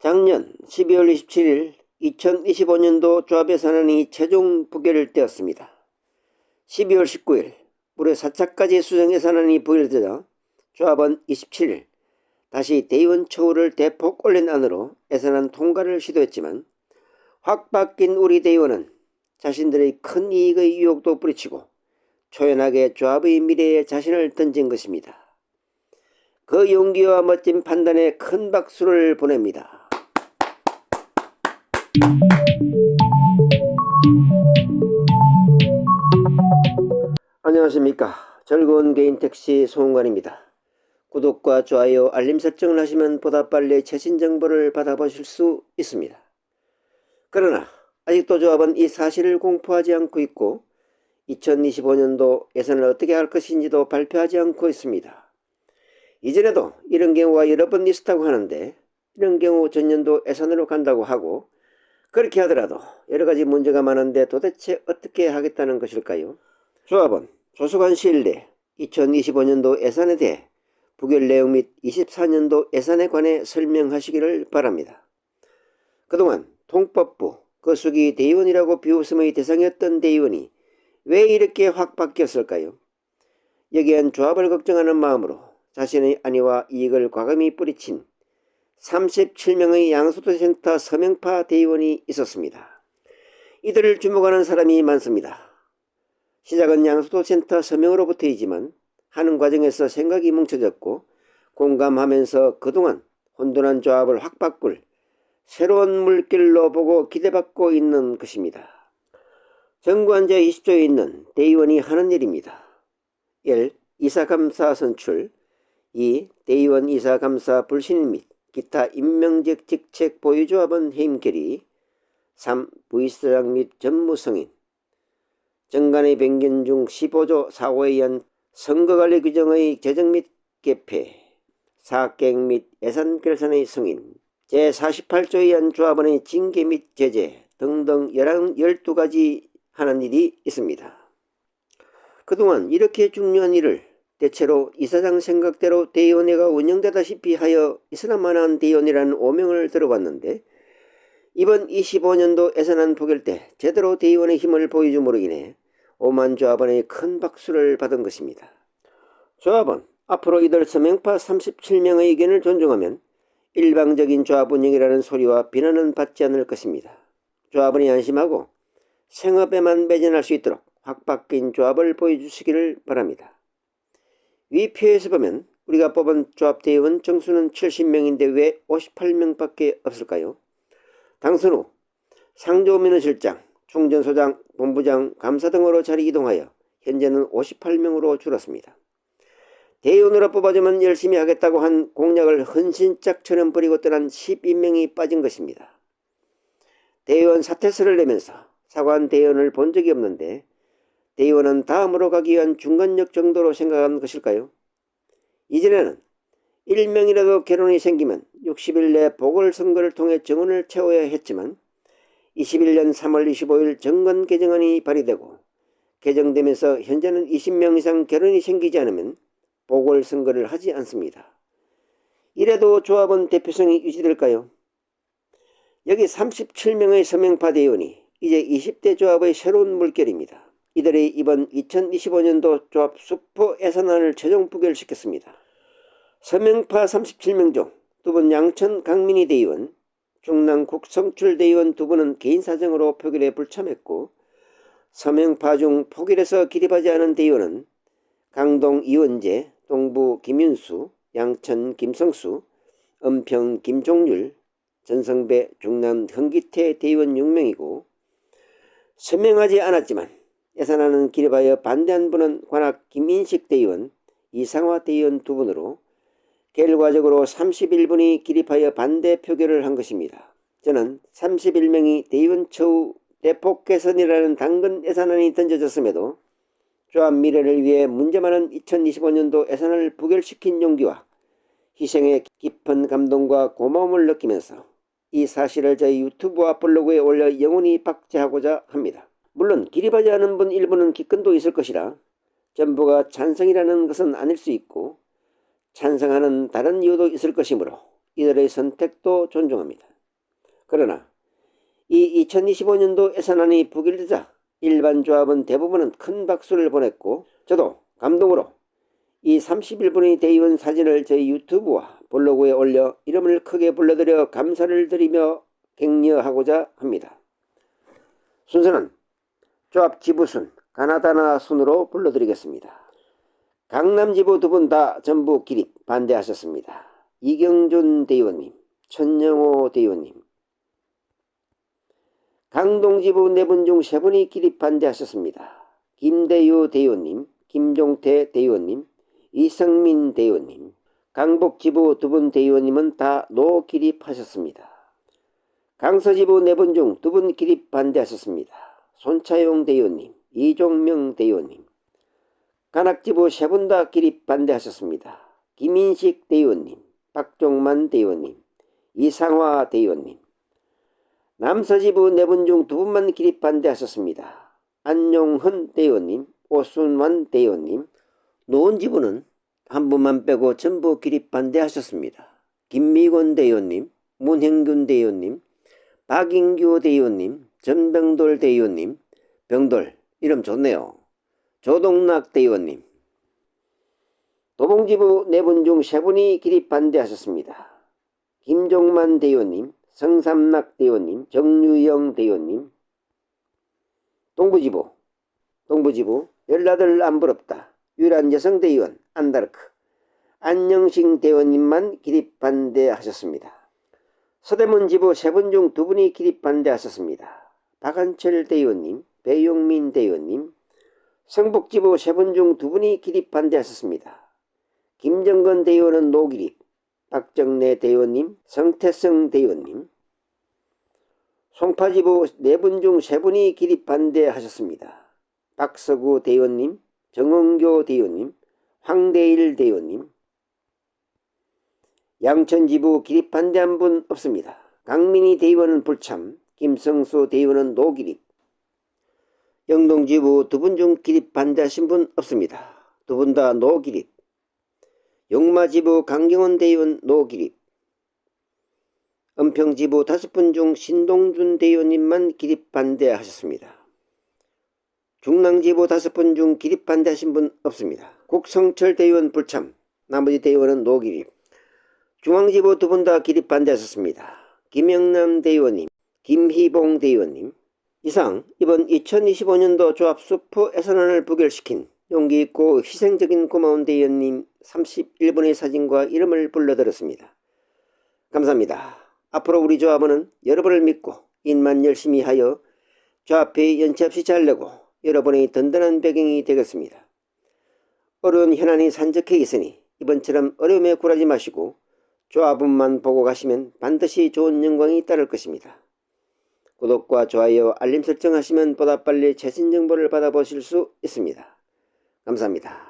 작년 12월 27일 2025년도 조합 예산안이 최종 부결을 떼었습니다. 12월 19일 무려 4차까지 수정 예산안이 부결되자 조합은 27일 다시 대의원 처우를 대폭 올린 안으로 예산안 통과를 시도했지만 확 바뀐 우리 대의원은 자신들의 큰 이익의 유혹도 뿌리치고 초연하게 조합의 미래에 자신을 던진 것입니다. 그 용기와 멋진 판단에 큰 박수를 보냅니다. 안녕하십니까. 즐거운 개인 택시 송관입니다. 구독과 좋아요, 알림 설정을 하시면 보다 빨리 최신 정보를 받아보실 수 있습니다. 그러나 아직도 조합은 이 사실을 공포하지 않고 있고 2025년도 예산을 어떻게 할 것인지도 발표하지 않고 있습니다. 이전에도 이런 경우가 여러 번 있었다고 하는데 이런 경우 전년도 예산으로 간다고 하고 그렇게 하더라도 여러 가지 문제가 많은데 도대체 어떻게 하겠다는 것일까요? 조합은 조속한 시일 내 2025년도 예산에 대해 부결 내용 및 24년도 예산에 관해 설명하시기를 바랍니다. 그동안 통법부, 거수기 대의원이라고 비웃음의 대상이었던 대의원이 왜 이렇게 확 바뀌었을까요? 여기엔 조합을 걱정하는 마음으로 자신의 안위와 이익을 과감히 뿌리친 37명의 양수도센터 서명파 대의원이 있었습니다. 이들을 주목하는 사람이 많습니다. 시작은 양수도센터 서명으로부터이지만 하는 과정에서 생각이 뭉쳐졌고 공감하면서 그동안 혼돈한 조합을 확 바꿀 새로운 물길로 보고 기대받고 있는 것입니다. 정관 제 20조에 있는 대의원이 하는 일입니다. 1. 이사감사 선출 2. 대의원 이사감사 불신임 및 기타 임명직 직책 보유조합은 해임 결의 3. 부의사장 및 전무성인 정관의 변경 중 15조 4호에 의한 선거관리 규정의 제정 및 개폐 사학객 및 예산 결산의 승인 제48조에 의한 조합원의 징계 및 제재 등등 12가지 하는 일이 있습니다. 그동안 이렇게 중요한 일을 대체로 이 사장 생각대로 대의원회가 운영되다시피 하여 있으나마한 대의원이라는 오명을 들어봤는데 이번 25년도 예산안 포결 때 제대로 대의원의 힘을 보여줌으로 인해 오만 조합원의 큰 박수를 받은 것입니다. 조합원 앞으로 이들 서명파 37명의 의견을 존중하면 일방적인 조합 운영이라는 소리와 비난은 받지 않을 것입니다. 조합원이 안심하고 생업에만 매진할 수 있도록 확 바뀐 조합을 보여주시기를 바랍니다. 위 표에서 보면 우리가 뽑은 조합대의원 정수는 70명인데 왜 58명밖에 없을까요? 당선 후 상조민원실장, 총전소장, 본부장, 감사 등으로 자리 이동하여 현재는 58명으로 줄었습니다. 대의원으로 뽑아주면 열심히 하겠다고 한 공약을 헌신짝처럼 버리고 떠난 12명이 빠진 것입니다. 대의원 사퇴서를 내면서 사과한 대의원을 본 적이 없는데 대의원은 다음으로 가기 위한 중간력 정도로 생각한 것일까요? 이전에는 1명이라도 결혼이 생기면 60일 내 보궐선거를 통해 정원을 채워야 했지만 21년 3월 25일 정권 개정안이 발의되고 개정되면서 현재는 20명 이상 결혼이 생기지 않으면 보궐선거를 하지 않습니다. 이래도 조합은 대표성이 유지될까요? 여기 37명의 서명파 대의원이 이제 20대 조합의 새로운 물결입니다. 이들이 이번 2025년도 조합 슈퍼 예산안을 최종 부결시켰습니다. 서명파 37명 중 두 분 양천 강민희 대의원, 중랑 국성출 대의원 두 분은 개인 사정으로 표결에 불참했고 서명파 중 포결에서 기립하지 않은 대의원은 강동 이원재, 동부 김윤수, 양천 김성수, 은평 김종률, 전성배 중남 흥기태 대의원 6명이고 서명하지 않았지만 예산안은 기립하여 반대한 분은 관악 김인식 대의원, 이상화 대의원 두 분으로 결과적으로 31분이 기립하여 반대 표결을 한 것입니다. 저는 31명이 대의원 처우 대폭 개선이라는 당근 예산안이 던져졌음에도 조합 미래를 위해 문제 많은 2025년도 예산을 부결시킨 용기와 희생의 깊은 감동과 고마움을 느끼면서 이 사실을 저희 유튜브와 블로그에 올려 영원히 박제하고자 합니다. 물론 기립하지 않은 분 일부는 기권도 있을 것이라 전부가 찬성이라는 것은 아닐 수 있고 찬성하는 다른 이유도 있을 것이므로 이들의 선택도 존중합니다. 그러나 이 2025년도 예산안이 부결되자 일반 조합원 대부분은 큰 박수를 보냈고 저도 감동으로 이 31분의 대의원 사진을 저희 유튜브와 블로그에 올려 이름을 크게 불러드려 감사를 드리며 격려하고자 합니다. 순서는 조합 지부순 가나다나 순으로 불러드리겠습니다. 강남 지부 두 분 다 전부 기립 반대하셨습니다. 이경준 대의원님, 천영호 대의원님, 강동지부 네 분 중 세 분이 기립 반대하셨습니다. 김대유 대의원님, 김종태 대의원님, 이성민 대의원님, 강북지부 두 분 대의원님은 다 노 기립하셨습니다. 강서지부 네 분 중 두 분 기립 반대하셨습니다. 손차용 대의원님, 이종명 대의원님, 간악지부 세 분 다 기립 반대하셨습니다. 김인식 대의원님, 박종만 대의원님, 이상화 대의원님, 남서지부 네 분 중 두 분만 기립 반대하셨습니다. 안용헌 대의원님, 오순환 대의원님, 노원지부는 한 분만 빼고 전부 기립 반대하셨습니다. 김미곤 대의원님, 문행균 대의원님, 박인규 대의원님, 전병돌 대의원님, 병돌 이름 좋네요. 조동락 대의원님, 도봉지부 네 분 중 세 분이 기립 반대하셨습니다. 김종만 대의원님, 성삼락 대의원님, 정유영 대의원님, 동부지부, 동부지부 열나들 안 부럽다. 유일한 여성 대의원 안다르크, 안영식 대의원님만 기립 반대하셨습니다. 서대문 지부 세 분 중 두 분이 기립 반대하셨습니다. 박한철 대의원님, 배용민 대의원님, 성북지부 세 분 중 두 분이 기립 반대하셨습니다. 김정건 대의원은 노기립, 박정래 대의원님, 성태성 대의원님, 송파지부 네 분 중 세 분이 기립 반대하셨습니다. 박서구 대의원님, 정은교 대의원님, 황대일 대의원님, 양천지부 기립 반대한 분 없습니다. 강민희 대의원은 불참, 김성수 대의원은 노기립, 영동지부 두 분 중 기립 반대하신 분 없습니다. 두 분 다 노기립, 용마지부 강경원 대의원 노기립, 은평지부 다섯 분 중 신동준 대의원님만 기립 반대하셨습니다. 중랑지부 다섯 분 중 기립 반대하신 분 없습니다. 국성철 대의원 불참, 나머지 대의원은 노기립. 중앙지부 두 분 다 기립 반대하셨습니다. 김영남 대의원님, 김희봉 대의원님. 이상 이번 2025년도 조합 수프 예산안을 부결시킨 용기 있고 희생적인 고마운 대의원님 31분의 사진과 이름을 불러드렸습니다. 감사합니다. 앞으로 우리 조합원은 여러분을 믿고 일만 열심히 하여 조합회의 연체 없이 잘 내고 여러분의 든든한 배경이 되겠습니다. 어려운 현안이 산적해 있으니 이번처럼 어려움에 굴하지 마시고 조합원만 보고 가시면 반드시 좋은 영광이 따를 것입니다. 구독과 좋아요, 알림 설정하시면 보다 빨리 최신 정보를 받아보실 수 있습니다. 감사합니다.